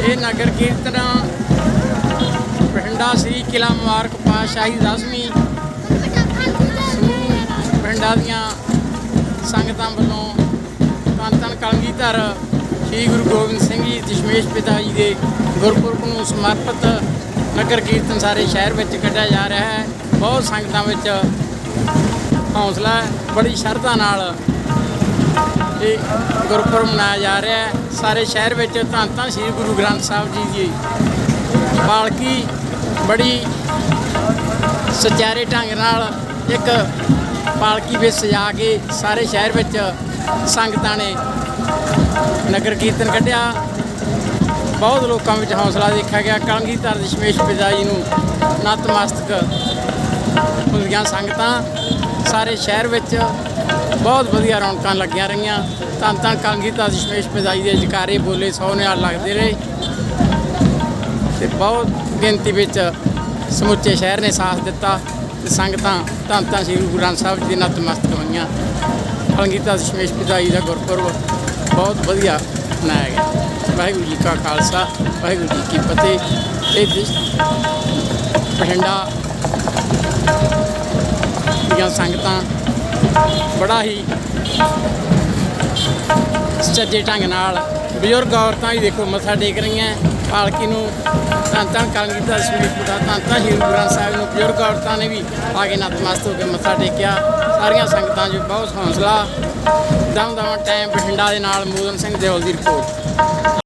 ਇਹ ਨਗਰ ਕੀਰਤਨ ਬਠਿੰਡਾ ਸ੍ਰੀ ਕਿਲਾ ਮੁਬਾਰਕ ਪਾਤਸ਼ਾਹੀ ਦਸਵੀਂ ਸਮੂਹ ਬਠਿੰਡਾ ਦੀਆਂ ਸੰਗਤਾਂ ਵੱਲੋਂ ਧੰਨ ਧੰਨ ਕਲਗੀਧਰ ਸ੍ਰੀ ਗੁਰੂ ਗੋਬਿੰਦ ਸਿੰਘ ਜੀ ਦਸ਼ਮੇਸ਼ ਪਿਤਾ ਜੀ ਦੇ ਗੁਰਪੁਰਬ ਨੂੰ ਸਮਰਪਿਤ ਨਗਰ ਕੀਰਤਨ ਸਾਰੇ ਸ਼ਹਿਰ ਵਿੱਚ ਕੱਢਿਆ ਜਾ ਰਿਹਾ ਹੈ। ਬਹੁਤ ਸੰਗਤਾਂ ਵਿੱਚ ਹੌਸਲਾ ਹੈ, ਬੜੀ ਸ਼ਰਧਾ ਨਾਲ ਇਹ ਗੁਰਪੁਰਬ ਮਨਾਇਆ ਜਾ ਰਿਹਾ ਹੈ। ਸਾਰੇ ਸ਼ਹਿਰ ਵਿੱਚ ਧੰਨ ਧੰਨ ਸ੍ਰੀ ਗੁਰੂ ਗ੍ਰੰਥ ਸਾਹਿਬ ਜੀ ਦੀ ਪਾਲਕੀ ਬੜੀ ਸਚਾਰੇ ਢੰਗ ਨਾਲ ਇੱਕ ਪਾਲਕੀ ਵਿੱਚ ਸਜਾ ਕੇ ਸਾਰੇ ਸ਼ਹਿਰ ਵਿੱਚ ਸੰਗਤਾਂ ਨੇ ਨਗਰ ਕੀਰਤਨ ਕੱਢਿਆ। ਬਹੁਤ ਲੋਕਾਂ ਵਿੱਚ ਹੌਸਲਾ ਦੇਖਿਆ ਗਿਆ। ਕਲਗੀਧਰ ਦਸ਼ਮੇਸ਼ ਪਿਤਾ ਜੀ ਨੂੰ ਨਤਮਸਤਕ ਹੁੰਦੀਆਂ ਸੰਗਤਾਂ। ਸਾਰੇ ਸ਼ਹਿਰ ਵਿੱਚ ਬਹੁਤ ਵਧੀਆ ਰੌਣਕਾਂ ਲੱਗੀਆਂ ਰਹੀਆਂ। ਧੰਨ ਧੰਨ ਕਲਗੀਧਰ ਦਸ਼ਮੇਸ਼ ਪਜਾਈ ਦੇ ਜਕਾਰੇ ਬੋਲੇ, ਸੌ ਨਾਲ ਲੱਗਦੇ ਰਹੇ। ਤੇ ਬਹੁਤ ਗਿਣਤੀ ਵਿੱਚ ਸਮੁੱਚੇ ਸ਼ਹਿਰ ਨੇ ਸਾਥ ਦਿੱਤਾ ਤੇ ਸੰਗਤਾਂ ਧੰਨ ਧੰਨ ਸ੍ਰੀ ਗੁਰੂ ਗ੍ਰੰਥ ਸਾਹਿਬ ਜੀ ਦੇ ਨਤਮਸਤਕ ਹੋਈਆਂ। ਕਲਗੀਧਰ ਦਸ਼ਮੇਸ਼ ਪਿਤਾ ਜੀ ਦਾ ਗੁਰਪੁਰਬ ਬਹੁਤ ਵਧੀਆ ਮਨਾਇਆ ਗਿਆ। ਵਾਹਿਗੁਰੂ ਜੀ ਕਾ ਖਾਲਸਾ, ਵਾਹਿਗੁਰੂ ਜੀ ਕੀ ਫਤਿਹ। ਇਹ ਬਠਿੰਡਾ ਦੀਆਂ ਸੰਗਤਾਂ ਬੜਾ ਹੀ ਸੱਜੇ ਢੰਗ ਨਾਲ ਬਜ਼ੁਰਗ ਔਰਤਾਂ ਵੀ ਦੇਖੋ ਮੱਥਾ ਟੇਕ ਰਹੀਆਂ, ਪਾਲਕੀ ਨੂੰ ਧੰਨ ਧੰਨ ਕਲਗੀਧਰ ਦਸ਼ਮੇਸ਼ ਪਿਤਾ ਧੰਨ ਧੰਨ ਸ੍ਰੀ ਗੁਰੂ ਗ੍ਰੰਥ ਸਾਹਿਬ ਨੂੰ ਬਜ਼ੁਰਗ ਔਰਤਾਂ ਨੇ ਵੀ ਆ ਕੇ ਨਤਮਸਤਕ ਹੋ ਕੇ ਮੱਥਾ ਟੇਕਿਆ। ਸਾਰੀਆਂ ਸੰਗਤਾਂ 'ਚ ਬਹੁਤ ਹੌਸਲਾ ਦਮ ਦਮ ਟਾਈਮ ਬਠਿੰਡਾ ਦੇ ਨਾਲ ਮੂਦਨ ਸਿੰਘ ਦਿਓਲ ਦੀ ਰਿਪੋਰਟ।